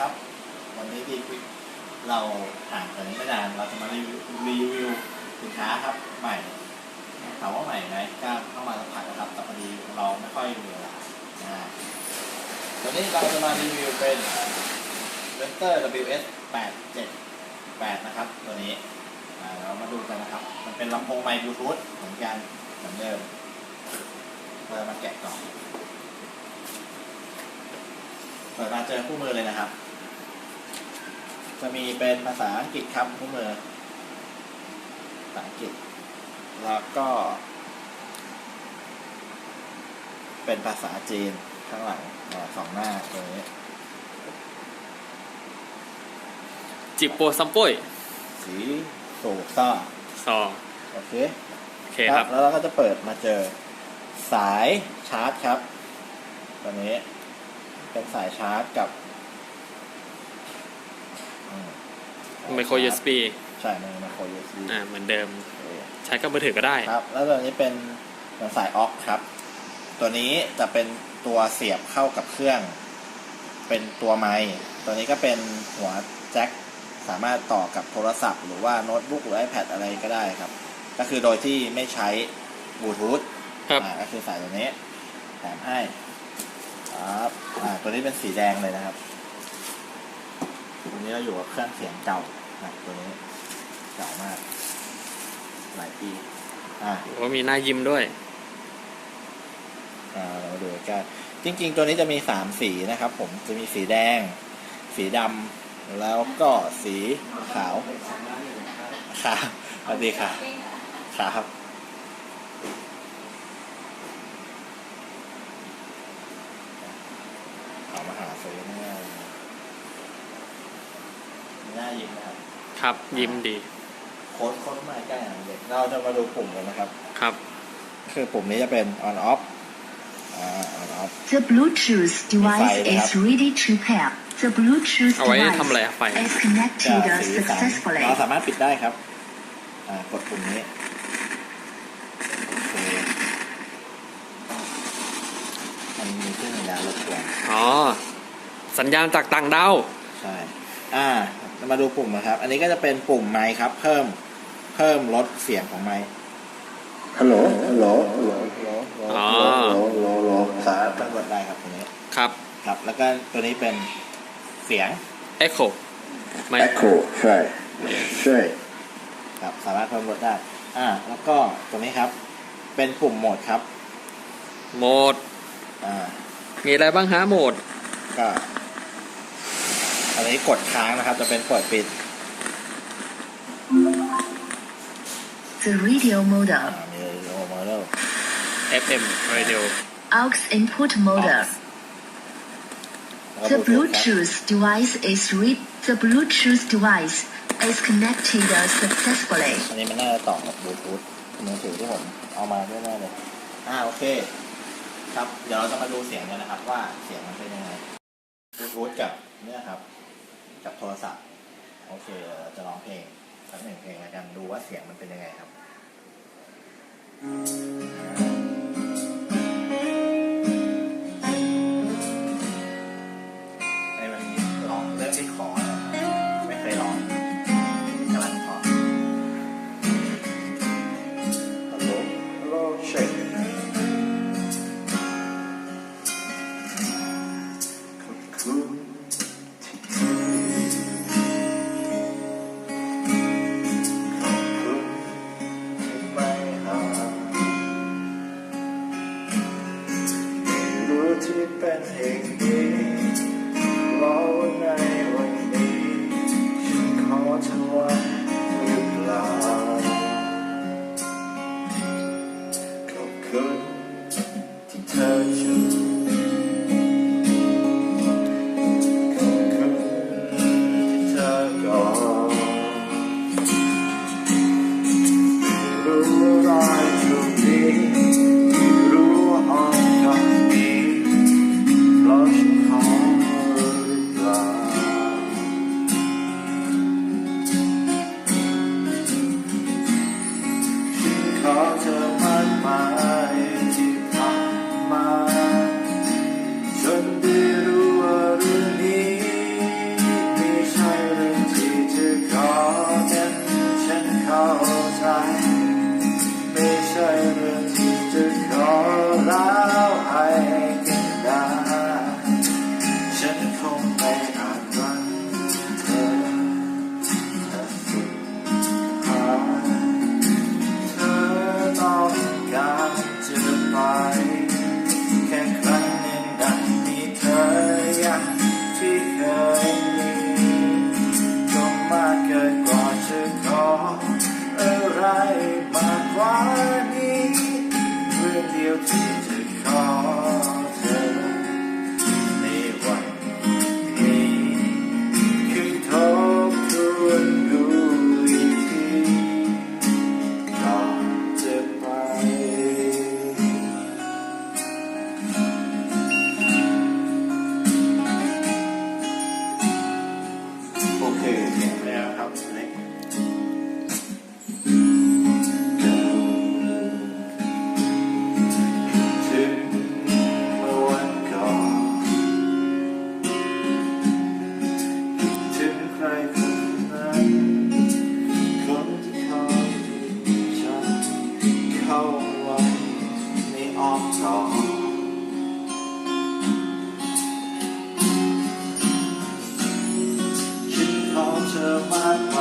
ครับ วันนี้ดีควิเราห่างกันไม่นานเราจะมารีวิวรีวิวสินค้าครับใหม่ถามว่าใหม่ไหมก็เข้ามาสักพักนะครับแต่พอดีเราไม่ค่อยมีเวลานะฮะวันนี้เราจะมารีวิวเป็น v e c t o r WS 878นะครับ ตัวนี้เรามาดูกันนะครับ มันเป็นลำโพงไมค์บลูทูธเหมือนกันเหมือนเดิมเรามาแกะกล่อง เปิดมาเจอคู่มือเลยนะครับ จะมีเป็นภาษาอังกฤษครับคู่มือภาษาอังกฤษ แล้วก็ เป็นภาษาจีนข้างหลังอ่าสองหน้าตัวนี้ จิบโปซัมปุ้ยสีโซซ่าสองโอเคโอเคครับ แล้วเราก็จะเปิดมาเจอสายชาร์จครับตัวนี้ เป็นสายชาร์จกับอืมไมโคร USB ใช่มันไมโคร USB อ่าเหมือนเดิมใช้กับมือถือก็ได้ครับ แล้วตัวนี้เป็นเหมือนสายออกครับ ตัวนี้จะเป็นตัวเสียบเข้ากับเครื่อง เป็นตัวไม้ตัวนี้ก็เป็นหัวแจ็คสามารถต่อกับโทรศัพท์ หรือว่าโน้ตบุ๊กหรือ iPad อะไรก็ได้ครับ ก็คือโดยที่ไม่ใช้บลูทูธครับอ่าก็คือสายตัวนี้แถมให้ ครับอ่าตัวนี้เป็นสีแดงเลยนะครับตัวนี้เราอยู่กับเครื่องเสียงเก่านะตัวนี้เก่ามาก หลายปีอ่าว่ามีหน้ายิ้มด้วยอ่าเรามาดูกันจริง ๆ ตัวนี้จะมีสามสีนะครับ ผมจะมีสีแดง สีดำแล้วก็สีขาวครับสวัสดีค่ะครับเอามาหาซื้อแน่เลย หน้ายิ้มนะครับครับยิ้มดีโค้ดโค้ดมาใกล้อะเด็กเราจะมาดูปุ่มกันนะครับ ครับ คือปุ่มนี้จะเป็น on off อ่า on off The Bluetooth device Device is ready to pair. The Bluetooth เอาไว้ทำอะไร device อะไฟ is จะ connected สีสัน successfully. เราสามารถปิดได้ครับ อ่ากดปุ่มนี้โอเคมันมีเครื่องสัญญาณรบกวน อ๋อ สัญญาณจากต่างดาว ใช่ อ่าเรา มาดูปุ่มนะครับ อันนี้ก็จะเป็นปุ่มไมค์ครับ เพิ่มเพิ่มลดเสียงของไมค์ฮัลโหลฮัลโหลฮัลโหลโลโลอ๋อโลโลโลสามารถเพิ่มลดได้ครับตรงนี้ครับ ครับ แล้วก็ตัวนี้เป็นเสียง Echo ไม่ Echo ใช่ใช่ครับสามารถเพิ่มลดได้ อ่า แล้วก็ตัวนี้ครับ เป็นปุ่มโหมดครับ โหมด อ่า มีอะไรบ้างฮะโหมด ก็ อันนี้กดค้างนะครับ จะเป็นเปิดปิด The radio อ่า model, มีโอมาแล้ว FM Radio aux input model. The Bluetooth device is re- the Bluetooth device is connected successfully. อันนี้มันน่าจะต่อกับบลูทูธมือถือที่ผมเอามาด้วยแน่เลยอ่าโอเค ครับ เดี๋ยวเราจะมาดูเสียงกันนะครับ ว่าเสียงมันเป็นยังไงบลูทูธกับเนี่ยครับ กับโทรศัพท์ โอเคเราจะร้องเพลงสักหนึ่งเพลงแล้วกันดูว่าเสียงมันเป็นยังไงครับ Yeah, helps me. to my